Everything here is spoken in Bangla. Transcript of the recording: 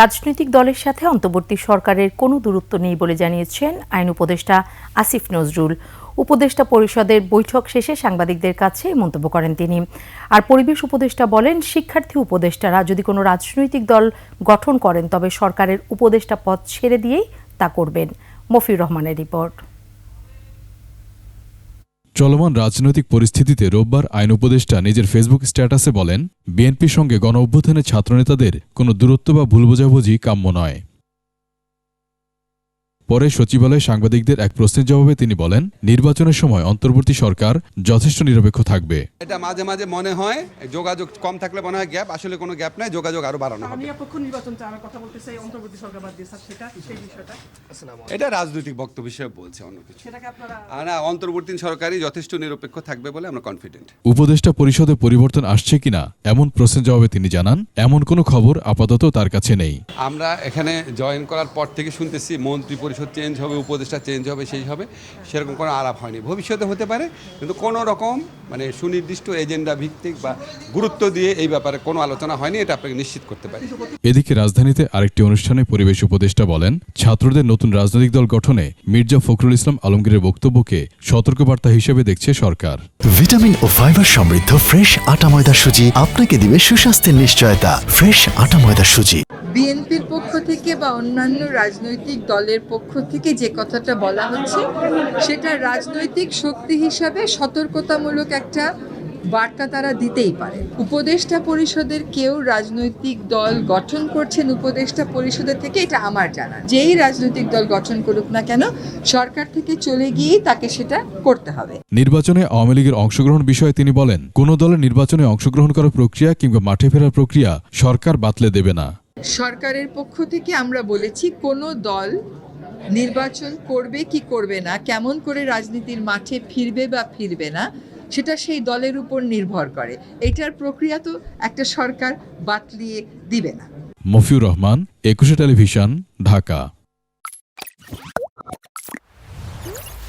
রাজনৈতিক দলের সাথে অন্তর্বর্তী সরকারের কোনো দূরত্ব নেই বলে জানিয়েছেন আইন উপদেষ্টা আসিফ নজরুল। উপদেষ্টা পরিষদের বৈঠক শেষে সাংবাদিকদের কাছে মন্তব্য করেন তিনি। আর পরিবেশ উপদেষ্টা বলেন, শিক্ষার্থী উপদেষ্টারা যদি কোনো রাজনৈতিক দল গঠন করেন, তবে সরকারের উপদেষ্টা পদ ছেড়ে দিয়েই তা করবেন। মফির রহমানের রিপোর্ট। চলমান রাজনৈতিক পরিস্থিতিতে রোববার আইন উপদেষ্টা নিজের ফেসবুক স্ট্যাটাসে বলেন, বিএনপির সঙ্গে গণ অভ্যুত্থানে ছাত্রনেতাদের কোনো দূরত্ব বা ভুল বোঝাবুঝি কাম্য নয়। পরে সচিবালয়ে সাংবাদিকদের এক প্রশ্নের জবাবে তিনি বলেন নির্বাচনের সময় অন্তর্বর্তী সরকার যথেষ্ট নিরপেক্ষ থাকবে। এটা মাঝে মাঝে মনে হয় যোগাযোগ কম থাকলে মনে হয় গ্যাপ আসলে কোনো গ্যাপ নাই যোগাযোগ আরও বাড়ানো হবে। আমি পক্ষ নির্বাচন চাই আমার কথা বলতে চাই অন্তর্বর্তী সরকার বাদ দিয়ে স্যার সেটা সেই বিষয়টা। এটা রাজনৈতিক বক্তব্য হিসেবে বলছে অন্য কিছু। আর না অন্তর্বর্তী সরকারই যথেষ্ট নিরপেক্ষ থাকবে বলে আমরা কনফিডেন্ট উপদেষ্টা পরিষদে পরিবর্তন আসছে কিনা এমন প্রশ্নের জবাবে তিনি জানান এমন কোনো খবর আপাতত তার কাছে নেই। আমরা এখানে জয়েন করার পর থেকে শুনতেছি মন্ত্রী পরিষদ চেঞ্জ হবে উপদেষ্টা চেঞ্জ হবে সেই হবে সেরকম কোনো আলাপ হয়নি। ভবিষ্যতে হতে পারে কিন্তু কোনো রকম মানে সুনির্দিষ্ট এজেন্ডা ভিত্তিক বা গুরুত্ব দিয়ে এই ব্যাপারে কোনো আলোচনা হয়নি এটা আপনাকে নিশ্চিত করতে পারি। এদিকে রাজধানীতে আরেকটি অনুষ্ঠানে পরিবেশ উপদেষ্টা বলেন ছাত্রদের নতুন রাজনৈতিক দল গঠনে মির্জা ফখরুল ইসলাম আলমগীরের বক্তব্যকে সতর্কবার্তা হিসেবে দেখছে সরকার। ভিটামিন ও ফাইবার সমৃদ্ধ ফ্রেশ আটা ময়দা সুজি আপনাকে দিবে সুস্বাস্থ্যের নিশ্চয়তা। ফ্রেশ আটা ময়দা সুজি। বিএনপির থেকে বা অন্যান্য রাজনৈতিক দলের পক্ষ থেকে যে কথাটা বলা হচ্ছে, সেটা রাজনৈতিক শক্তি হিসাবে সতর্কতামূলক একটা বার্তা তারা দিতেই পারে। উপদেষ্টা পরিষদের কেউ রাজনৈতিক দল গঠন করছেন উপদেষ্টা পরিষদের থেকে, এটা আমার জানা। যেই রাজনৈতিক দল গঠন করুক না কেন, সরকার থেকে চলে গিয়েই তাকে সেটা করতে হবে। নির্বাচনে আওয়ামী লীগের অংশগ্রহণ বিষয়ে তিনি বলেন, কোন দলের নির্বাচনে অংশগ্রহণ করার প্রক্রিয়া কিংবা মাঠে ফেরার প্রক্রিয়া সরকার বাতলে দেবে না। সরকারের পক্ষ থেকে আমরা বলেছি, কোনো দল নির্বাচন করবে কি করবে না, কেমন করে রাজনীতির মাঠে ফিরবে বা ফিরবে না, সেটা সেই দলের উপর নির্ভর করে। এটার প্রক্রিয়া তো একটা সরকার বাতলিয়ে দিবে না। মফিউর রহমান, একুশে টেলিভিশন, ঢাকা।